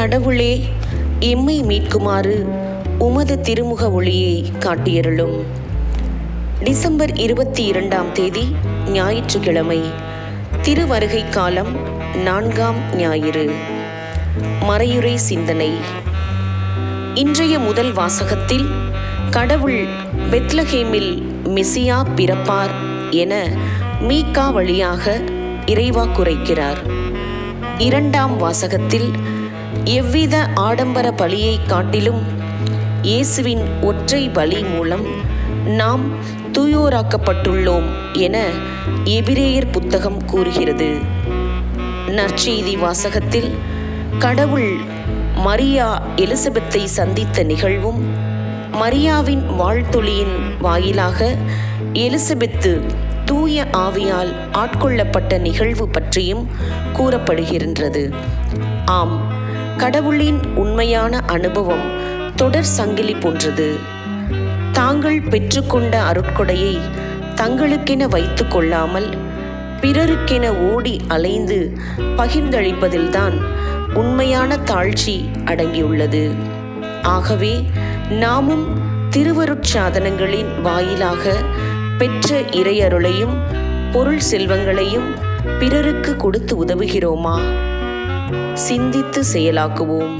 கடவுளே எம்மை மீட்குமாறு உமது திருமுக ஒளியை காட்டியருளும். டிசம்பர் இருபத்தி இரண்டாம் தேதி ஞாயிற்றுக்கிழமை திருவருகை காலம் நான்காம் ஞாயிறு. மறையுறை சிந்தனை. இன்றைய முதல் வாசகத்தில் கடவுள் பெத்லஹேமில் மெசியா பிறப்பார் என மீகா வழியாக இறைவா குறைக்கிறார். இரண்டாம் வாசகத்தில் எவ்வித ஆடம்பர பலியை காட்டிலும் இயேசுவின் ஒற்றை பலி மூலம் நாம் தூயோராக்கப்பட்டுள்ளோம் என எபிரேயர் புத்தகம் கூறுகிறது. நற்செய்தி வாசகத்தில் கடவுள் மரியா எலிசபெத்தை சந்தித்த நிகழ்வும் மரியாவின் வாழ்த்தொழியின் வாயிலாக எலிசபெத்து தூய ஆவியால் ஆட்கொள்ளப்பட்ட நிகழ்வு பற்றியும் கூறப்படுகின்றது. ஆம் கடவுளின் உண்மையான அனுபவம் தொடர் சங்கிலி போன்றது. தாங்கள் பெற்றுக்கொண்ட அருட்கொடையை தங்களுக்கென வைத்து கொள்ளாமல் பிறருக்கென ஓடி அலைந்து பகிர்ந்தளிப்பதில்தான் உண்மையான தாழ்ச்சி அடங்கியுள்ளது. ஆகவே நாமும் திருவருட்சாதனங்களின் வாயிலாக பெற்ற இறையருளையும் பொருள் செல்வங்களையும் பிறருக்கு கொடுத்து உதவுகிறோமா? சிந்தித்து செயலாக்குவோம்.